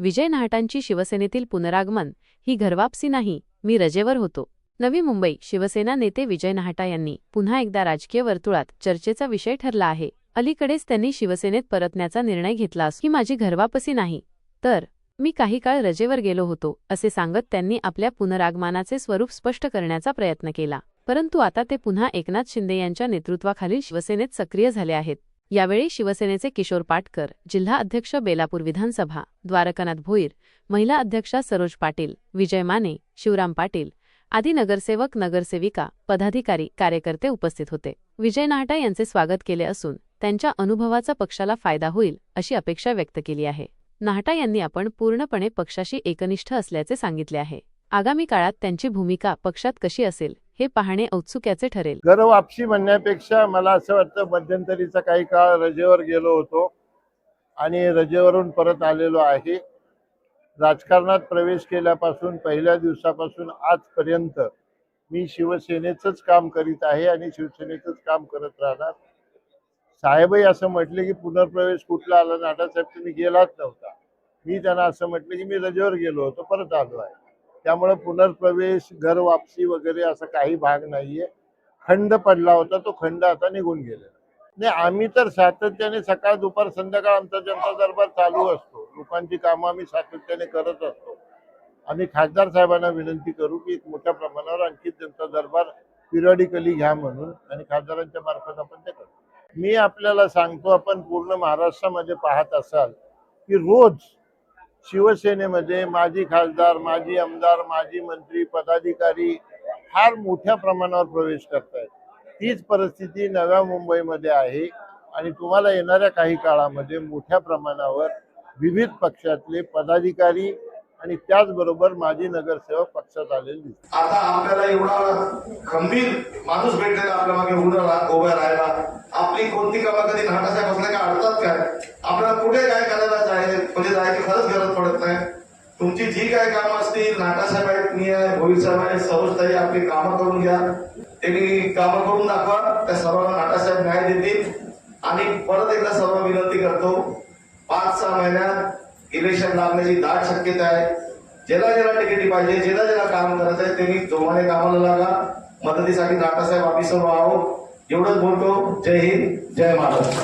विजय नाहटांची शिवसेनेतील पुनरागमन ही घरवापसी नाही मी रजेवर होतो. नवी मुंबई शिवसेना नेते विजय नाहटा यांनी पुन्हा एकदा राजकीय वर्तुळात चर्चेचा विषय ठरला आहे. अलीकडेच त्यांनी शिवसेनेत परतण्याचा निर्णय घेतला असून माझी घरवापसी नाही. तर मी काही काळ रजेवर गेलो होतो असे सांगत त्यांनी आपल्या पुनरागमनाचे स्वरूप स्पष्ट करण्याचा प्रयत्न केला. परंतु आता ते पुन्हा एकनाथ शिंदे यांच्या नेतृत्वाखालील शिवसेनेत सक्रिय झाले आहेत. यावेळी शिवसेनेचे किशोर पाटकर जिल्हा अध्यक्ष बेलापूर विधानसभा द्वारकानाथ भोईर महिला अध्यक्षा सरोज पाटील विजय माने शिवराम पाटील आदी नगरसेवक नगरसेविका पदाधिकारी कार्यकर्ते उपस्थित होते. विजय नाहटा यांचे स्वागत केले असून त्यांच्या अनुभवाचा पक्षाला फायदा होईल अशी अपेक्षा व्यक्त केली आहे. नाहटा यांनी आपण पूर्णपणे पक्षाशी एकनिष्ठ असल्याचे सांगितले आहे. आगामी काळात त्यांची भूमिका पक्षात कशी असेल हे पाहणे औत्सुक्याचे ठरेल. घर वापसी म्हणण्यापेक्षा मला असं वाटतं मध्यंतरीचा काही काळ रजेवर गेलो होतो आणि रजेवरून परत आलेलो आहे. राजकारणात प्रवेश केल्यापासून पहिल्या दिवसापासून आजपर्यंत मी शिवसेनेचंच काम करीत आहे आणि शिवसेनेचंच काम करत राहणार. साहेबही असं म्हटले की पुनर्प्रवेश कुठला आला? नाटासाहेब तुम्ही गेलाच नव्हता. मी त्यांना असं म्हटलं की मी रजेवर गेलो होतो परत आलो आहे. त्यामुळे पुनर्प्रवेश घर वापसी वगैरे असा काही भाग नाहीये. खंड पडला होता तो खंड आता निघून गेलेला. नाही आम्ही तर सातत्याने सकाळ दुपार संध्याकाळ आमचा जनता दरबार चालू असतो. लोकांची कामं आम्ही सातत्याने करत असतो. आम्ही खासदार साहेबांना विनंती करू की एक मोठ्या प्रमाणावर आणखी जनता दरबार पिरियडिकली घ्या म्हणून आणि खासदारांच्या मार्फत आपण ते करतो मी आपल्याला सांगतो आपण पूर्ण महाराष्ट्रामध्ये पाहत असाल की रोज शिवसेनेमध्ये माजी खासदार माजी आमदार माजी मंत्री पदाधिकारी फार मोठ्या प्रमाणावर प्रवेश करतायत. तीच परिस्थिती नव्या मुंबईमध्ये आहे आणि तुम्हाला येणाऱ्या काही काळामध्ये मोठ्या प्रमाणावर विविध पक्षातले पदाधिकारी आणि त्याचबरोबर माजी नगरसेवक पक्षात आलेले दिसतात. आता आपल्याला एवढा खंबीर माणूस भेटलेला आपल्या मागे उभं रा- उभं राहायला आपली कोणती कामं नाटासाहेब काय अडतात काय? आपल्याला कुठे काय करायला जाय म्हणजे जायची खरंच गरज पडत नाही. तुमची जी काय कामं असतील नाटासाहेब आहेत मी आहे भोईर साहेब आहे सरोजताई आपली कामं करून घ्या. त्यांनी कामं करून दाखवा. त्या सर्वांना नाटासाहेब न्याय देतील. आणि परत एकदा सर्व विनंती करतो पाच सहा महिन्यात इलेक्शन लागण्याची दाट शक्यता आहे. ज्याला ज्याला तिकीट पाहिजे ज्याला ज्याला काम करायचं आहे त्यांनी जोमाने कामाला लागा. मदतीसाठी नाटासाहेब आम्ही सर्व आहोत. एवढंच बोलतो. जय हिंद जय महाराष्ट्र.